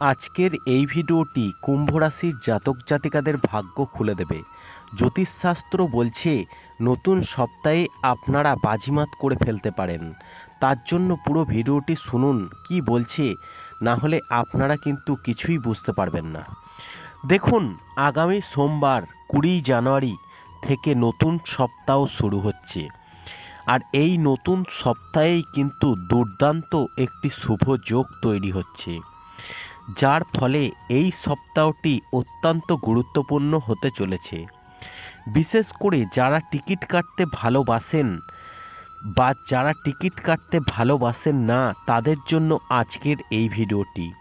আজকের এই ভিডিওটি কুম্ভ রাশির জাতক জাতিকাদের ভাগ্য খুলে দেবে। জ্যোতিষশাস্ত্র বলছে, নতুন সপ্তাহে আপনারা বাজিমাত করে ফেলতে পারেন। তার জন্য পুরো ভিডিওটি শুনুন, কি বলছে, না হলে আপনারা কিন্তু কিছুই বুঝতে পারবেন না। দেখুন, আগামী সোমবার কুড়ি জানুয়ারি থেকে নতুন সপ্তাহ শুরু হচ্ছে। আর এই নতুন সপ্তাহেই কিন্তু দুর্দান্ত একটি শুভ যোগ তৈরি হচ্ছে। যার ফলে এই সপ্তাহটি অত্যন্ত গুরুত্বপূর্ণ হতে চলেছে। বিশেষ করে যারা টিকিট কাটতে ভালোবাসেন বা যারা টিকিট কাটতে ভালোবাসেন না, তাদের জন্য আজকের এই ভিডিওটি।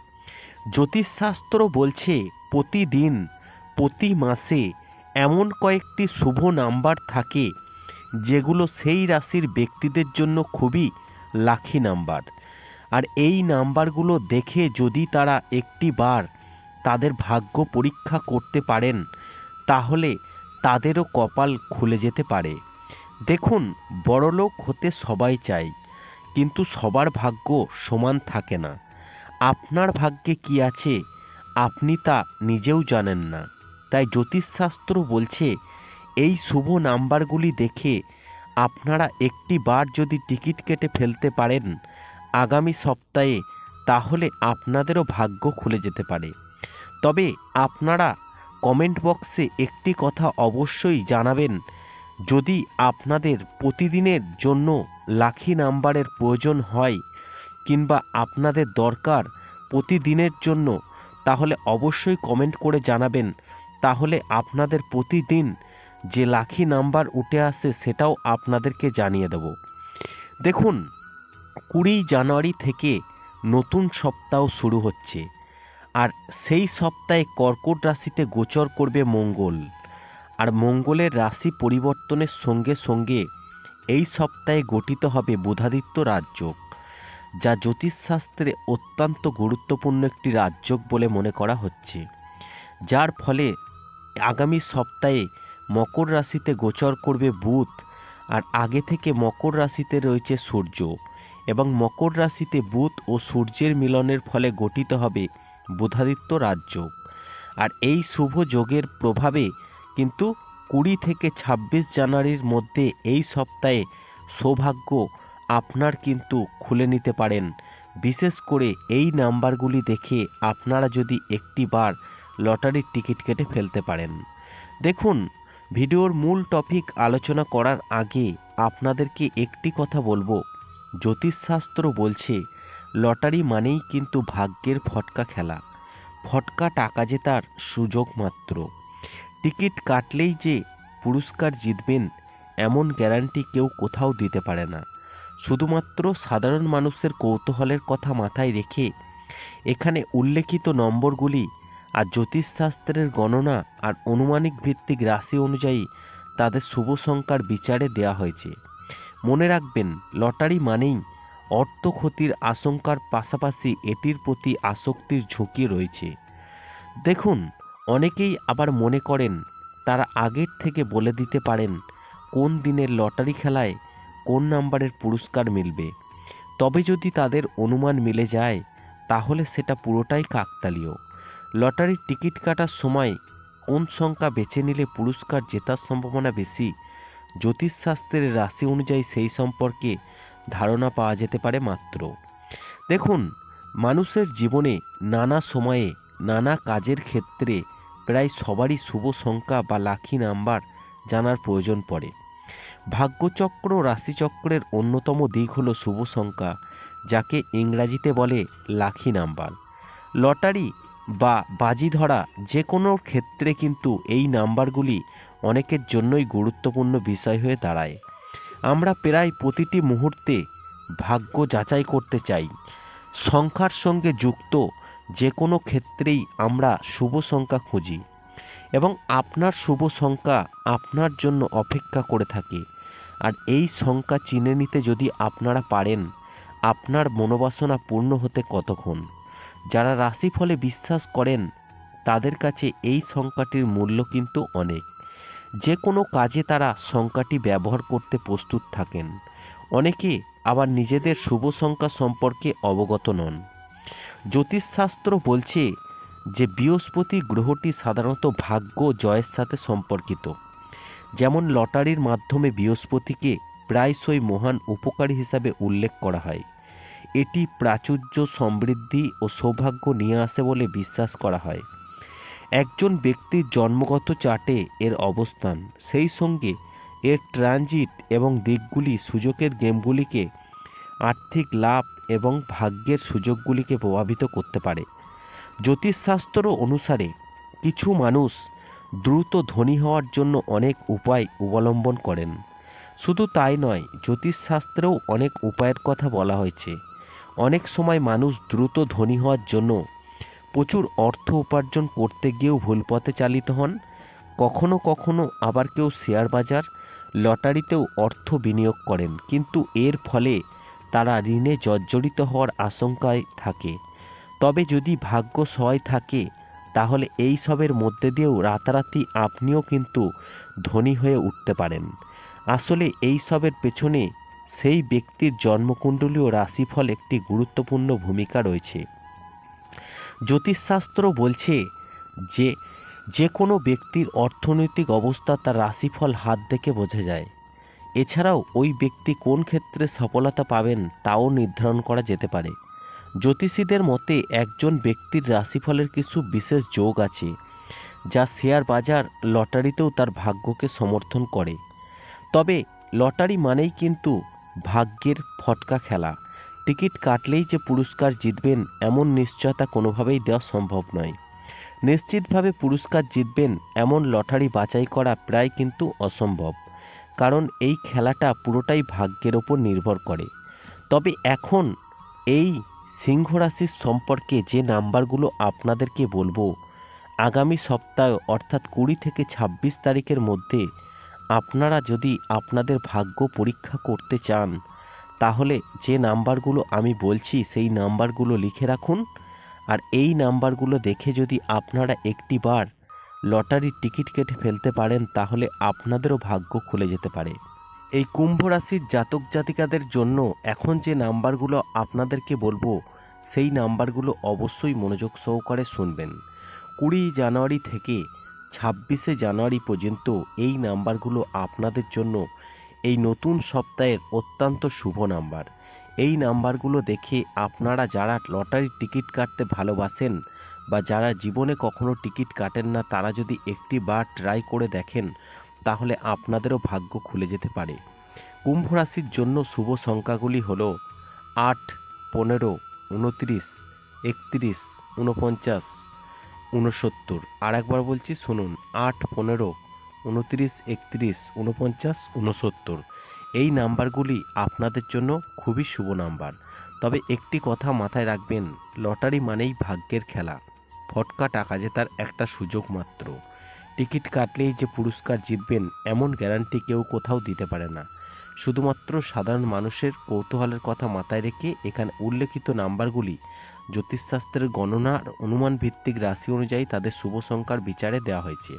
জ্যোতিষশাস্ত্র বলছে, প্রতিদিন, প্রতি মাসে এমন কয়েকটি শুভ নাম্বার থাকে, যেগুলো সেই রাশির ব্যক্তিদের জন্য খুবই লাখি নাম্বার। আর এই নাম্বারগুলো দেখে যদি তারা একটি বার তাদের ভাগ্য পরীক্ষা করতে পারেন, তাহলে তাদেরও কপাল খুলে যেতে পারে। দেখুন, বড়লোক হতে সবাই চায় কিন্তু সবার ভাগ্য সমান থাকে না। আপনার ভাগ্যে কি আছে, আপনি তা নিজেও জানেন না। তাই জ্যোতিষশাস্ত্র বলছে, এই শুভ নাম্বারগুলি দেখে আপনারা একটি বার যদি টিকিট কেটে ফেলতে পারেন আগামী সপ্তাহে তাহলে আপনাদেরও ভাগ্য খুলে যেতে পারে। তবে আপনারা কমেন্ট বক্সে একটি কথা অবশ্যই জানাবেন, যদি আপনাদের প্রতিদিনের জন্য লাখি নাম্বারের প্রয়োজন হয় কিংবা আপনাদের দরকার প্রতিদিনের জন্য, তাহলে অবশ্যই কমেন্ট করে জানাবেন। তাহলে আপনাদের প্রতিদিন যে লাখি নাম্বার উঠে আসে সেটাও আপনাদেরকে জানিয়ে দেব। দেখুন কুড়ি জানুয়ারি থেকে নতুন সপ্তাহ শুরু হচ্ছে, আর সেই সপ্তাহে কর্কট রাশিতে গোচর করবে মঙ্গল। আর মঙ্গলের রাশি পরিবর্তনের সঙ্গে সঙ্গে এই সপ্তাহে গঠিত হবে বুধাদিত্য রাজযোগ, যা জ্যোতিষশাস্ত্রে অত্যন্ত গুরুত্বপূর্ণ একটি রাজযোগ বলে মনে করা হচ্ছে। যার ফলে আগামী সপ্তাহে মকর রাশিতে গোচর করবে বুধ, আর আগে থেকে মকর রাশিতে রয়েছে সূর্য। এবং মকর রাশিতে বুধ ও সূর্যের মিলনের ফলে গঠিত হবে বুধাদিত্য রাজযোগ আর এই শুভ যোগের প্রভাবে কিন্তু কুড়ি থেকে ছাব্বিশ জানুয়ারির মধ্যে এই সপ্তাহে সৌভাগ্য আপনার কিন্তু খুলে নিতে পারেন। বিশেষ করে এই নাম্বারগুলি দেখে আপনারা যদি একটি বার লটারির টিকিট কেটে ফেলতে পারেন। দেখুন, ভিডিওর মূল টপিক আলোচনা করার আগে আপনাদেরকে একটি কথা বলব। জ্যোতিষশাস্ত্র বলছে, লটারি মানেই কিন্তু ভাগ্যের ফটকা খেলা। ফটকা টাকা জেতার সুযোগ মাত্র। টিকিট কাটলেই যে পুরস্কার জিতবেন, এমন গ্যারান্টি কেউ কোথাও দিতে পারে না। শুধুমাত্র সাধারণ মানুষের কৌতূহলের কথা মাথায় রেখে এখানে উল্লেখিত নম্বরগুলি আর জ্যোতিষশাস্ত্রের গণনা আর অনুমানিক ভিত্তিক রাশি অনুযায়ী তাদের শুভ সংখ্যার বিচারে দেওয়া হয়েছে। মনে রাখবেন, লটারি মানেই অর্থ ক্ষতির আশঙ্কার পাশাপাশি এটির প্রতি আসক্তির ঝুঁকি রয়েছে। দেখুন, অনেকেই আবার মনে করেন, তারা আগের থেকে বলে দিতে পারেন কোন দিনের লটারি খেলায় কোন নাম্বারের পুরস্কার মিলবে। তবে যদি তাদের অনুমান মিলে যায়, তাহলে সেটা পুরোটাই কাকতালীয়। লটারির টিকিট কাটার সময় কোন সংখ্যা বেছে নিলে পুরস্কার জেতার সম্ভাবনা বেশি জ্যোতিষশাস্ত্রের রাশি অনুযায়ী সেই সম্পর্কে ধারণা পাওয়া যেতে পারে মাত্র। দেখুন, মানুষের জীবনে নানা সময়ে নানা কাজের ক্ষেত্রে প্রায় সবারই শুভ সংখ্যা বা লাখি নাম্বার জানার প্রয়োজন পড়ে। ভাগ্যচক্র রাশিচক্রের অন্যতম দিক হলো শুভ সংখ্যা, যাকে ইংরাজিতে বলে লাখি নাম্বার লটারি বা বাজি ধরা যে কোনো ক্ষেত্রে কিন্তু এই নাম্বারগুলি অনেকের জন্যই গুরুত্বপূর্ণ বিষয় হয়ে দাঁড়ায়। আমরা প্রায় প্রতিটি মুহূর্তে ভাগ্য যাচাই করতে চাই। সংখ্যার সঙ্গে যুক্ত যে কোনো ক্ষেত্রেই আমরা শুভ সংখ্যা খুঁজি এবং আপনার শুভ সংখ্যা আপনার জন্য অপেক্ষা করে থাকে। আর এই সংখ্যা চিনে নিতে যদি আপনারা পারেন, আপনার মনোবাসনা পূর্ণ হতে কতক্ষণ? যারা রাশিফলে বিশ্বাস করেন, তাদের কাছে এই সংখ্যাটির মূল্য কিন্তু অনেক। যে কোনো কাজে তারা সংখ্যাটি ব্যবহার করতে প্রস্তুত থাকেন। অনেকে আবার নিজেদের শুভ সংখ্যা সম্পর্কে অবগত নন। জ্যোতিষশাস্ত্র বলছে যে বৃহস্পতি গ্রহটি সাধারণত ভাগ্য জয়ের সাথে সম্পর্কিত। যেমন লটারির মাধ্যমে বৃহস্পতিকে প্রায়শই মহান উপকারী হিসাবে উল্লেখ করা হয়। এটি প্রাচুর্য, সমৃদ্ধি ও সৌভাগ্য নিয়ে আসে বলে বিশ্বাস করা হয়। একজন ব্যক্তির জন্মগত চার্টে এর অবস্থান। সেই সঙ্গে এর ট্রানজিট এবং দিকগুলি সুযোগের গেমগুলিকে আর্থিক লাভ এবং ভাগ্যের সুযোগগুলিকে প্রভাবিত করতে পারে। জ্যোতিষশাস্ত্র অনুসারে কিছু মানুষ দ্রুত ধনী হওয়ার জন্য অনেক উপায় অবলম্বন করেন। শুধু তাই নয়, জ্যোতিষশাস্ত্রেও অনেক উপায়ের কথা বলা হয়েছে। অনেক সময় মানুষ দ্রুত ধনী হওয়ার জন্য প্রচুর অর্থ উপার্জন করতে গিয়েও ভুল পথে চালিত হন। কখনো কখনো আবার কেউ শেয়ার বাজার, লটারিতেও অর্থ বিনিয়োগ করেন, কিন্তু এর ফলে তারা ঋণে জর্জরিত হওয়ার আশঙ্কায় থাকে। তবে যদি ভাগ্য সহায় থাকে, তাহলে এই সবের মধ্যে দিয়েও রাতারাতি আপনিও কিন্তু ধনী হয়ে উঠতে পারেন। আসলে এই সবের পেছনে সেই ব্যক্তির জন্মকুণ্ডলী ও রাশিফল একটি গুরুত্বপূর্ণ ভূমিকা রয়েছে। জ্যোতিষশাস্ত্র বলছে যে যে কোনো ব্যক্তির অর্থনৈতিক অবস্থা তার রাশিফল হাত দেখে বোঝা যায়। এছাড়াও ওই ব্যক্তি কোন ক্ষেত্রে সফলতা পাবেন তাও নির্ধারণ করা যেতে পারে। জ্যোতিষীদের মতে একজন ব্যক্তির রাশিফলের কিছু বিশেষ যোগ আছে, যা শেয়ার বাজার লটারিতেও তার ভাগ্যকে সমর্থন করে। তবে লটারি মানেই কিন্তু ভাগ্যের ফটকা খেলা। টিকিট কাটলেই যে পুরস্কার জিতবেন এমন নিশ্চয়তা কোনোভাবেই দেওয়া সম্ভব নয়। নিশ্চিতভাবে পুরস্কার জিতবেন এমন লটারি বাছাই করা প্রায় কিন্তু অসম্ভব, কারণ এই খেলাটা পুরোটাই ভাগ্যের ওপর নির্ভর করে। তবে এখন এই সিংহ রাশির সম্পর্কে যে নাম্বারগুলো আপনাদেরকে বলব, আগামী সপ্তাহ অর্থাৎ কুড়ি থেকে ছাব্বিশ তারিখের মধ্যে আপনারা যদি আপনাদের ভাগ্য পরীক্ষা করতে চান তাহলে যে নাম্বারগুলো আমি বলছি সেই নাম্বারগুলো লিখে রাখুন। আর এই নাম্বারগুলো দেখে যদি আপনারা একটি বার লটারির টিকিট কেটে ফেলতে পারেন, তাহলে আপনাদেরও ভাগ্য খুলে যেতে পারে। এই কুম্ভ রাশির জাতক জাতিকাদের জন্য এখন যে নাম্বারগুলো আপনাদেরকে বলব, সেই নাম্বারগুলো অবশ্যই মনোযোগ সহকারে শুনবেন। কুড়ি জানুয়ারি থেকে ছাব্বিশে জানুয়ারি পর্যন্ত এই নাম্বারগুলো আপনাদের জন্য এই নতুন সপ্তাহের অত্যন্ত শুভ নাম্বার। এই নাম্বারগুলো দেখে আপনারা যারা লটারির টিকিট কাটতে ভালোবাসেন বা যারা জীবনে কখনো টিকিট কাটেন না, তারা যদি একটি বার ট্রাই করে দেখেন, তাহলে আপনাদেরও ভাগ্য খুলে যেতে পারে। কুম্ভ রাশির জন্য শুভ সংখ্যাগুলি হল আট, পনেরো, উনত্রিশ, একত্রিশ উনপঞ্চাশ উনসত্তর আর একবার বলছি, শুনুন, আট, পনেরো উনত্রিশ, একত্রিশ, উনপঞ্চাশ, উনসত্তর। এই নাম্বারগুলি আপনাদের জন্য খুবই শুভ নাম্বার। তবে একটি কথা মাথায় রাখবেন, লটারি মানেই ভাগ্যের খেলা। ফটকা টাকা জেতার একটা সুযোগ মাত্র। টিকিট কাটলেই যে পুরস্কার জিতবেন, এমন গ্যারান্টি কেউ কোথাও দিতে পারে না। শুধুমাত্র সাধারণ মানুষের কৌতূহলের কথা মাথায় রেখে এখানে উল্লেখিত নাম্বারগুলি জ্যোতিষশাস্ত্রের গণনার অনুমান ভিত্তিক রাশি অনুযায়ী তাদের শুভ সংখ্যার বিচারে দেওয়া হয়েছে।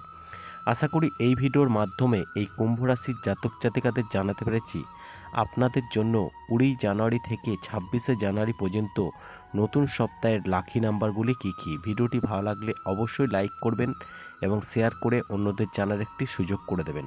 আশা করি এই ভিডিওর মাধ্যমে এই কুম্ভ রাশির জাতক জাতিকাদের জানাতে পেরেছি। আপনাদের জন্য কুড়ি জানুয়ারি থেকে ছাব্বিশে জানুয়ারি পর্যন্ত নতুন সপ্তাহের লাখি নাম্বারগুলি কী কী? ভিডিওটি ভালো লাগলে অবশ্যই লাইক করবেন এবং শেয়ার করে অন্যদের জানার একটি সুযোগ করে দেবেন।